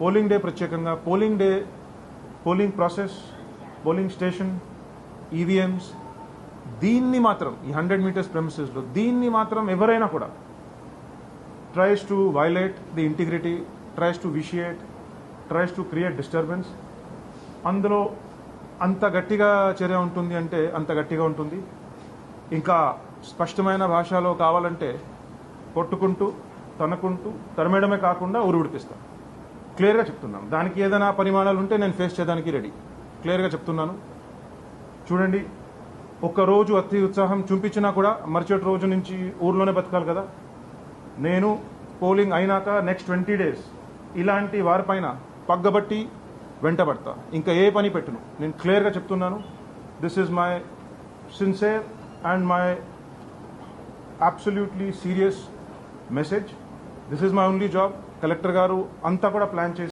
Polling day ప్రత్యేకంగా polling day polling process polling station EVMs దీన్ని మాత్రం ఈ హండ్రెడ్ మీటర్స్ ప్రెమిసెస్లో దీన్ని మాత్రం ఎవరైనా కూడా tries to violate the integrity tries to vitiate tries to create disturbance అందులో అంత గట్టిగా చర్య ఉంటుంది అంటే అంత గట్టిగా ఉంటుంది. ఇంకా స్పష్టమైన భాషలో కావాలంటే కొట్టుకుంటూ తనుకుంటూ తరమేయడమే కాకుండా ఉరి క్లియర్గా చెప్తున్నాను. దానికి ఏదైనా పరిమాణాలు ఉంటే నేను ఫేస్ చేయడానికి రెడీ క్లియర్గా చెప్తున్నాను. చూడండి ఒక్క రోజు అతి ఉత్సాహం చూపించినా కూడా మరుసటి రోజు నుంచి ఊర్లోనే బతకాలి కదా. నేను పోలింగ్ అయినాక నెక్స్ట్ ట్వంటీ డేస్ ఇలాంటి వారిపైన పగ్గబట్టి వెంటబడతా. ఇంకా ఏ పని పెట్టును. నేను క్లియర్గా చెప్తున్నాను. This is my sincere and my absolutely serious message this is my only job collector గారు అంతా కూడా ప్లాన్ చేసి